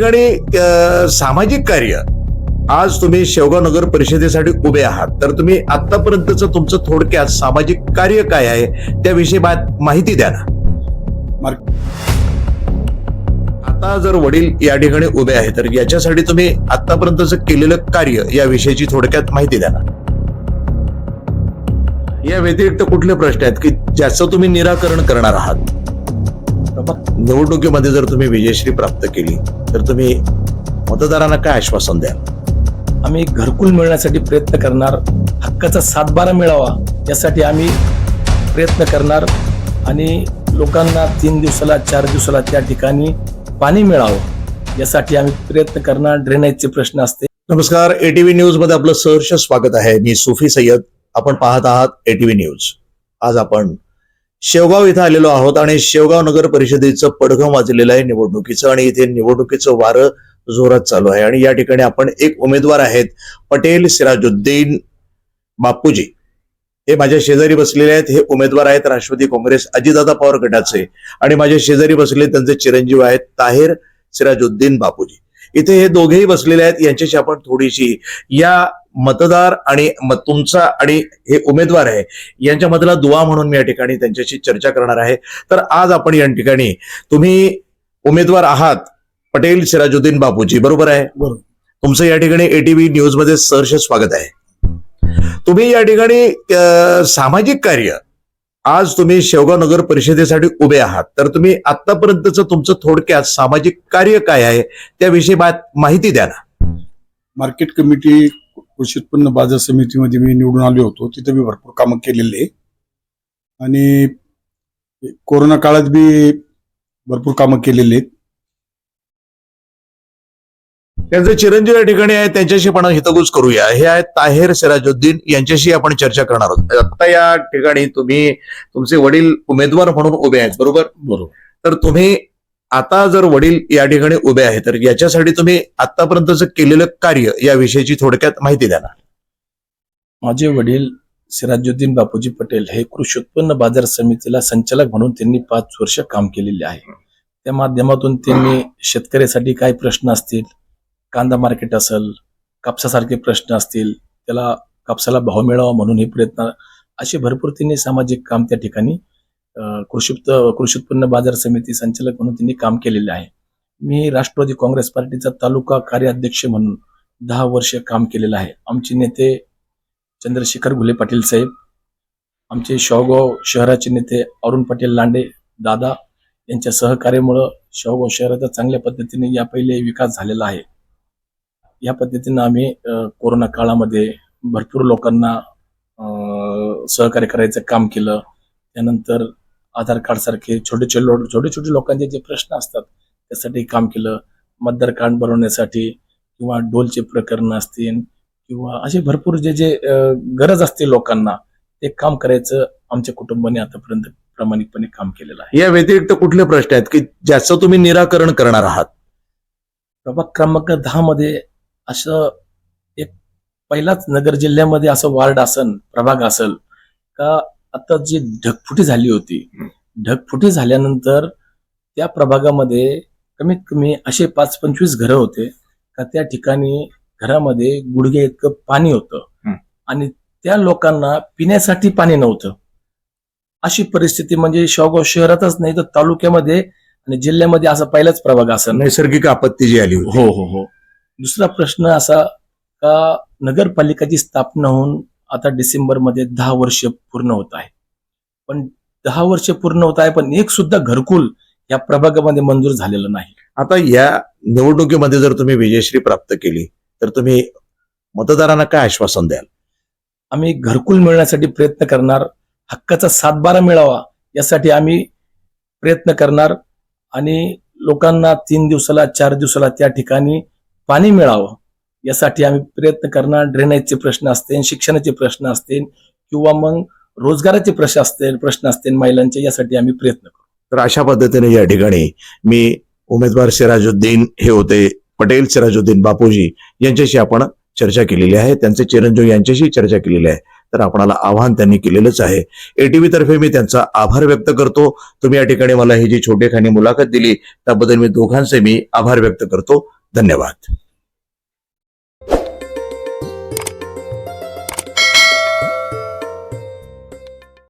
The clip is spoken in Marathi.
ठिकाणी सामाजिक कार्य. आज तुम्ही शेवगाव नगर परिषदेसाठी उभे आहात. तर तुम्ही आतापर्यंतचं तुमचं थोडक्यात सामाजिक कार्य काय आहे त्याविषयी माहिती द्या ना. आता जर वडील या ठिकाणी उभे आहेत तर याच्यासाठी तुम्ही आतापर्यंतचं केलेलं कार्य याविषयीची थोडक्यात माहिती द्या ना. या व्यतिरिक्त कुठले प्रश्न आहेत की ज्याचं तुम्ही निराकरण करणार आहात? निवडणुकीमध्ये जर तुम्ही विजयश्री प्राप्त केली तर तुम्ही मतदारांना काय आश्वासन द्याल? आम्ही घरकुल मिळण्यासाठी प्रयत्न करणार हक्काचा सातबारा मिळावा यासाठी आम्ही प्रयत्न करणार आणि लोकांना तीन दिवसाला चार दिवसाला त्या ठिकाणी पाणी मिळावं यासाठी आम्ही प्रयत्न करणार ड्रेनेजचे प्रश्न असते. नमस्कार एटीव्ही न्यूजमध्ये आपलं सहर्ष स्वागत आहे. मी सुफी सय्यद. आपण पाहत आहात एटीव्ही न्यूज. आज आपण शेवगाव इथं आलेलो आहोत आणि शेवगाव नगर परिषदेचं पडघम वाजलेलं आहे निवडणुकीचं आणि इथे निवडणुकीचं वारं जोरात चालू आहे. आणि या ठिकाणी आपण एक उमेदवार आहेत पटेल सिराजुद्दीन बापूजी. हे माझ्या शेजारी बसलेले आहेत. हे उमेदवार आहेत राष्ट्रवादी काँग्रेस अजितदादा पवार गटाचे. आणि माझ्या शेजारी बसले त्यांचे चिरंजीव आहेत ताहेर सिराजुद्दीन बापूजी. इथे हे दोघेही बसलेले आहेत. यांच्याशी आपण थोडीशी या मतदार आणि तुमचा आणि हे उमेदवार आहे यांच्यामधला दुवा म्हणून मी या ठिकाणी त्यांच्याशी चर्चा करणार आहे. तर आज आपण या ठिकाणी तुम्ही उमेदवार आहात पटेल सिराजुद्दीन बापूजी बरोबर आहे. तुमचं या ठिकाणी एटीव्ही न्यूजमध्ये सहर्ष स्वागत आहे. तुम्ही या ठिकाणी सामाजिक कार्य आज तुम्ही शेवगाव नगर परिषदेसाठी उभे आहात. तर तुम्ही आतापर्यंतचं तुमचं थोडक्यात सामाजिक कार्य काय आहे त्याविषयी माहिती द्या ना. मार्केट कमिटी कृषी उत्पन्न बाजार समितीमध्ये मी निवडून आलो होतो. तिथे मी भरपूर कामं केलेले आहे. आणि कोरोना काळात बी भरपूर कामं केलेली आहेत. त्यांचे चिरंजीव या ठिकाणी आहेत. त्यांच्याशी आपण हितगुज करूया. हे आहेत ताहेर सिराजुद्दीन. यांच्याशी आपण चर्चा करणार आहोत. आता या ठिकाणी तुम्ही तुमचे वडील उमेदवार म्हणून उभे आहेत. बरोबर? बरोबर. तर तुम्ही आता जर वडील या ठिकाणी उभे आहेत तर याच्यासाठी तुम्ही आतापर्यंतचं केलेलं कार्य याविषयीची थोडक्यात माहिती द्या ना. माझे वडील सिराजुद्दीन बापूजी पटेल हे कृषी उत्पन्न बाजार समितीला संचालक म्हणून त्यांनी पाच वर्ष काम केलेले आहे. त्या माध्यमातून त्यांनी शेतकऱ्यासाठी काय प्रश्न असतील कांदा मार्केट असेल कापसासारखे प्रश्न असतील त्याला कापसाला भाव मिळावा म्हणून हे प्रयत्न असे भरपूर त्यांनी सामाजिक काम त्या ठिकाणी कृषी कृषी उत्पन्न बाजार समिती संचालक म्हणून त्यांनी काम केलेले आहे. मी राष्ट्रवादी काँग्रेस पार्टीचा तालुका कार्याध्यक्ष म्हणून दहा वर्ष काम केलेलं आहे. आमचे नेते चंद्रशेखर घुले पाटील साहेब आमचे शावगाव शहराचे नेते अरुण पटेल लांडे दादा यांच्या सहकार्यामुळं शावगाव शहराचा चांगल्या पद्धतीने या पहिले विकास झालेला आहे. या पद्धतीनं आम्ही कोरोना काळामध्ये भरपूर लोकांना सहकार्य करायचं काम केलं. त्यानंतर आधार कार्ड सारखे छोटे छोटे छोटे छोटे लोकांचे जे प्रश्न असतात त्यासाठी काम केलं. मतदार कार्ड बनवण्यासाठी किंवा डोलचे प्रकरण असतील किंवा असे भरपूर जे जे गरज असते लोकांना ते काम करायचं आमच्या कुटुंबाने आतापर्यंत प्रामाणिकपणे काम केलेलं आहे. या व्यतिरिक्त कुठले प्रश्न आहेत की ज्याचं तुम्ही निराकरण करणार आहात? प्रभाग क्रमांक दहा मध्ये असं एक पहिलाच नगर जिल्ह्यामध्ये असं वार्ड असन प्रभाग असल का आता जी ढगफुटी झाली होती. ढगफुटी झाल्यानंतर त्या प्रभागामध्ये कमीत कमी असे पाच पंचवीस घरं होते का त्या ठिकाणी घरामध्ये गुडघे इतकं पाणी होतं. आणि त्या लोकांना पिण्यासाठी पाणी नव्हतं. अशी परिस्थिती म्हणजे शेवगाव शहरातच नाही तर तालुक्यामध्ये आणि जिल्ह्यामध्ये असा पहिलाच प्रभाग असन नैसर्गिक आपत्ती जी आली हो हो हो. दुसरा प्रश्न असा का नगरपालिकाची स्थापना होऊन आता डिसेंबरमध्ये दहा वर्ष पूर्ण होत आहे. पण दहा वर्ष पूर्ण होत आहे पण एक सुद्धा घरकुल या प्रभागामध्ये मंजूर झालेलं नाही. आता या निवडणुकीमध्ये जर तुम्ही विजयश्री प्राप्त केली तर तुम्ही मतदारांना काय आश्वासन द्याल? आम्ही घरकुल मिळण्यासाठी प्रयत्न करणार हक्काचा सातबारा मिळावा यासाठी आम्ही प्रयत्न करणार आणि लोकांना तीन दिवसाला चार दिवसाला त्या ठिकाणी पाणी मिळावं. यासाठी आम्ही प्रयत्न करणार. ड्रेनेजचे प्रश्न असतील शिक्षणाचे प्रश्न असतील किंवा मग रोजगाराचे प्रश्न असतील प्रश्न असतील महिलांचे यासाठी आम्ही प्रयत्न करू. तर अशा पद्धतीने या ठिकाणी मी उमेदवार सिराजुद्दीन हे होते पटेल सिराजुद्दीन बापूजी यांच्याशी आपण चर्चा केलेली आहे. त्यांचे चिरंजीव यांच्याशी चर्चा केलेली आहे. तर आपणाला आव्हान त्यांनी केलेलंच आहे. एटीव्ही तर्फे मी त्यांचा आभार व्यक्त करतो. तुम्ही या ठिकाणी मला ही जी छोटेखानी मुलाखत दिली त्याबद्दल मी दोघांचे मी आभार व्यक्त करतो. धन्यवाद.